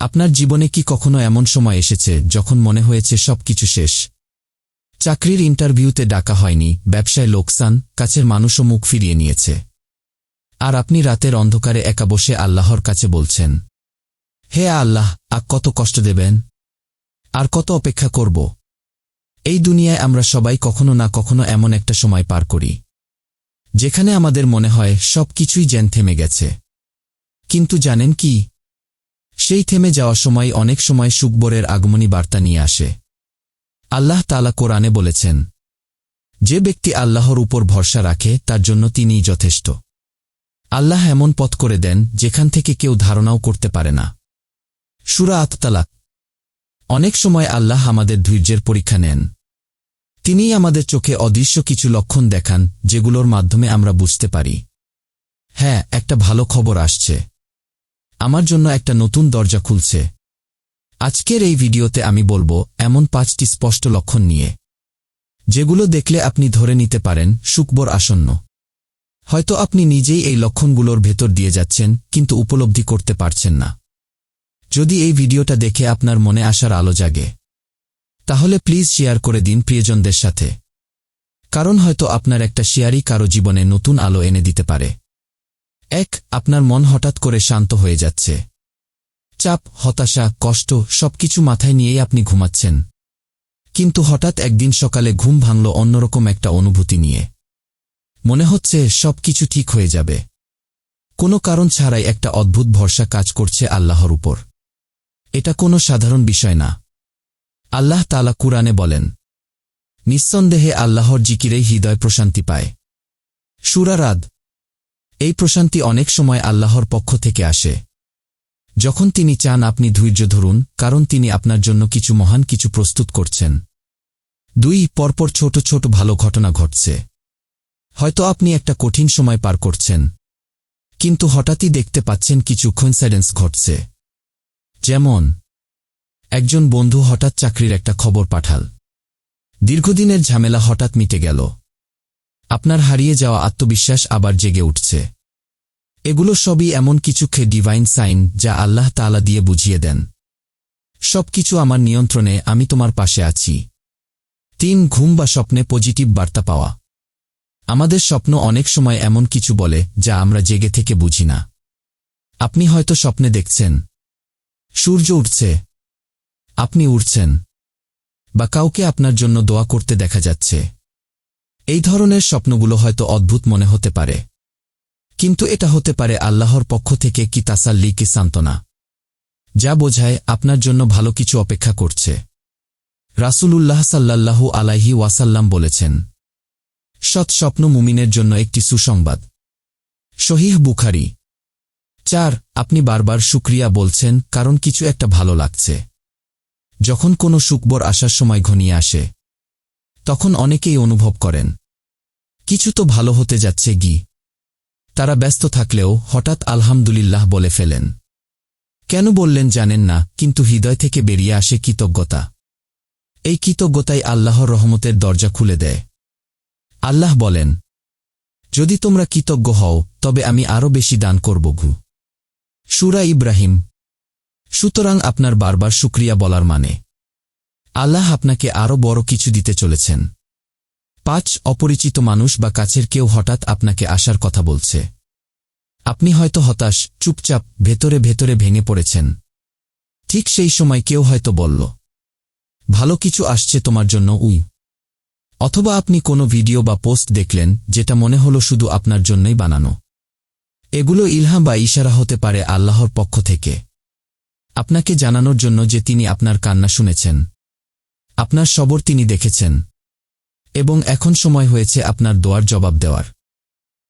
আপনার জীবনে কি কখনো এমন সময় এসেছে যখন মনে হয়েছে সবকিছু শেষ? চাকরির ইন্টারভিউতে ডাকা হয়নি, ব্যবসায় লোকসান, কাছের মানুষও মুখ ফিরিয়ে নিয়েছে। আর আপনি রাতের অন্ধকারে একা বসে আল্লাহর কাছে বলছেন, হে আল্লাহ, আর কত কষ্ট দেবেন? আর কত অপেক্ষা করব? এই দুনিয়ায় আমরা সবাই কখনো না কখনো এমন একটা সময় পার করি, যেখানে আমাদের মনে হয় সব কিছুই যেন থেমে গেছে। কিন্তু জানেন কি সেই থেমে যাওয়া সময় অনেক সময় সুকবরের আগমনী বার্তা নিয়ে আসে। আল্লাহ তালা কোরআনে বলেছেন, যে ব্যক্তি আল্লাহর উপর ভরসা রাখে, তার জন্য তিনিই যথেষ্ট। আল্লাহ এমন পথ করে দেন, যেখান থেকে কেউ ধারণাও করতে পারে না। সুরা আততালাক। অনেক সময় আল্লাহ আমাদের ধৈর্যের পরীক্ষা নেন। তিনিই আমাদের চোখে অদৃশ্য কিছু লক্ষণ দেখান, যেগুলোর মাধ্যমে আমরা বুঝতে পারি। হ্যাঁ একটা ভালো খবর আসছে। আমার জন্য একটা নতুন দরজা খুলছে। আজকের এই ভিডিওতে আমি বলব, এমন পাঁচটি স্পষ্ট লক্ষণ নিয়ে। যেগুলো দেখলে আপনি ধরে নিতে পারেন সুকবর আসন্ন। হয়তো আপনি নিজেই এই লক্ষণগুলোর ভেতর দিয়ে যাচ্ছেন, কিন্তু উপলব্ধি করতে পারছেন না। যদি এই ভিডিওটা দেখে আপনার মনে আসার আলো জাগে, তাহলে প্লিজ শেয়ার করে দিন প্রিয়জনদের সাথে। কারণ হয়তো আপনার একটা শেয়ারই কারও জীবনে নতুন আলো এনে দিতে পারে। এক, আপনার মন হঠাৎ করে শান্ত হয়ে যাচ্ছে। চাপ, হতাশা, কষ্ট সবকিছু মাথায় নিয়েই আপনি ঘুমাচ্ছেন। কিন্তু হঠাৎ একদিন সকালে ঘুম ভাঙল অন্যরকম একটা অনুভূতি নিয়ে। মনে হচ্ছে সবকিছু ঠিক হয়ে যাবে। কোনো কারণ ছাড়াই একটা অদ্ভুত ভরসা কাজ করছে আল্লাহর উপর। এটা কোনো সাধারণ বিষয় না। আল্লাহ তালা কুরআনে বলেন, নিঃসন্দেহে আল্লাহর জিকিরেই হৃদয় প্রশান্তি পায়। সুরারাদ এই প্রশান্তি অনেক সময় আল্লাহর পক্ষ থেকে আসে। যখন তিনি চান আপনি ধৈর্য ধরুন, কারণ তিনি আপনার জন্য কিছু মহান কিছু প্রস্তুত করছেন। দুই, পরপর ছোট ছোট ভালো ঘটনা ঘটছে। হয়তো আপনি একটা কঠিন সময় পার করছেন। কিন্তু হঠাৎই দেখতে পাচ্ছেন কিছু কোইন্সাইডেন্স ঘটছে। যেমন, একজন বন্ধু হঠাৎ চাকরির একটা খবর পাঠাল। দীর্ঘদিনের ঝামেলা হঠাৎ মিটে গেল। আপনার হারিয়ে যাওয়া আত্মবিশ্বাস আবার জেগে উঠছে। এগুলো সবই এমন কিছু কিছুকে ডিভাইন সাইন যা আল্লাহ তালা দিয়ে বুঝিয়ে দেন। সবকিছু আমার নিয়ন্ত্রণে, আমি তোমার পাশে আছি। তিন, ঘুম বা স্বপ্নে পজিটিভ বার্তা পাওয়া। আমাদের স্বপ্ন অনেক সময় এমন কিছু বলে, যা আমরা জেগে থেকে বুঝি না। আপনি হয়তো স্বপ্নে দেখছেন। সূর্য উঠছে। আপনি উঠছেন বা কাউকে আপনার জন্য দোয়া করতে দেখা যাচ্ছে। এই ধরনের স্বপ্নগুলো হয়তো অদ্ভুত মনে হতে পারে। কিন্তু এটা হতে পারে আল্লাহর পক্ষ থেকে কি তাসাল্লি, কি সান্ত্বনা। যা বোঝায় আপনার জন্য ভালো কিছু অপেক্ষা করছে। রাসূলুল্লাহ সাল্লাল্লাহু আলাইহি ওয়াসাল্লাম বলেছেন, সৎ স্বপ্ন মুমিনের জন্য একটি সুসংবাদ। শহীহ বুখারি। চার, আপনি বারবার শুক্রিয়া বলছেন কারণ কিছু একটা ভালো লাগছে। যখন কোনো সুকবর আসার সময় ঘনিয়ে আসে তখন অনেকেই অনুভব করেন। কিছু তো ভালো হতে যাচ্ছে গি। তারা ব্যস্ত থাকলেও হঠাৎ আলহামদুলিল্লাহ বলে ফেলেন। কেন বললেন জানেন না, কিন্তু হৃদয় থেকে বেরিয়ে আসে কৃতজ্ঞতা। এই কৃতজ্ঞতাই আল্লাহর রহমতের দরজা খুলে দেয়। আল্লাহ বলেন, যদি তোমরা কৃতজ্ঞ হও, তবে আমি আরও বেশি দান করব ঘু সুরা ইব্রাহিম। সুতরাং আপনার বারবার শুক্রিয়া বলার মানে আল্লাহ আপনাকে আরও বড় কিছু দিতে চলেছেন। পাঁচ অপরিচিত মানুষ বা কাছের কেউ হঠাৎ আপনাকে আসার কথা বলছে। আপনি হয়তো হতাশ, চুপচাপ, ভেতরে ভেতরে ভেঙে পড়েছেন। ঠিক সেই সময় কেউ হয়তো বলল, ভালো কিছু আসছে তোমার জন্য, উই। অথবা আপনি কোনো ভিডিও বা পোস্ট দেখলেন, যেটা মনে হলো শুধু আপনার জন্যই বানানো। এগুলো ইলহাম বা ইশারা হতে পারে আল্লাহর পক্ষ থেকে। আপনাকে জানানোর জন্য যে তিনি আপনার কান্না শুনেছেন। আপনার সবর তিনি দেখেছেন। এবং এখন সময় হয়েছে আপনার দোয়ার জবাব দেওয়ার।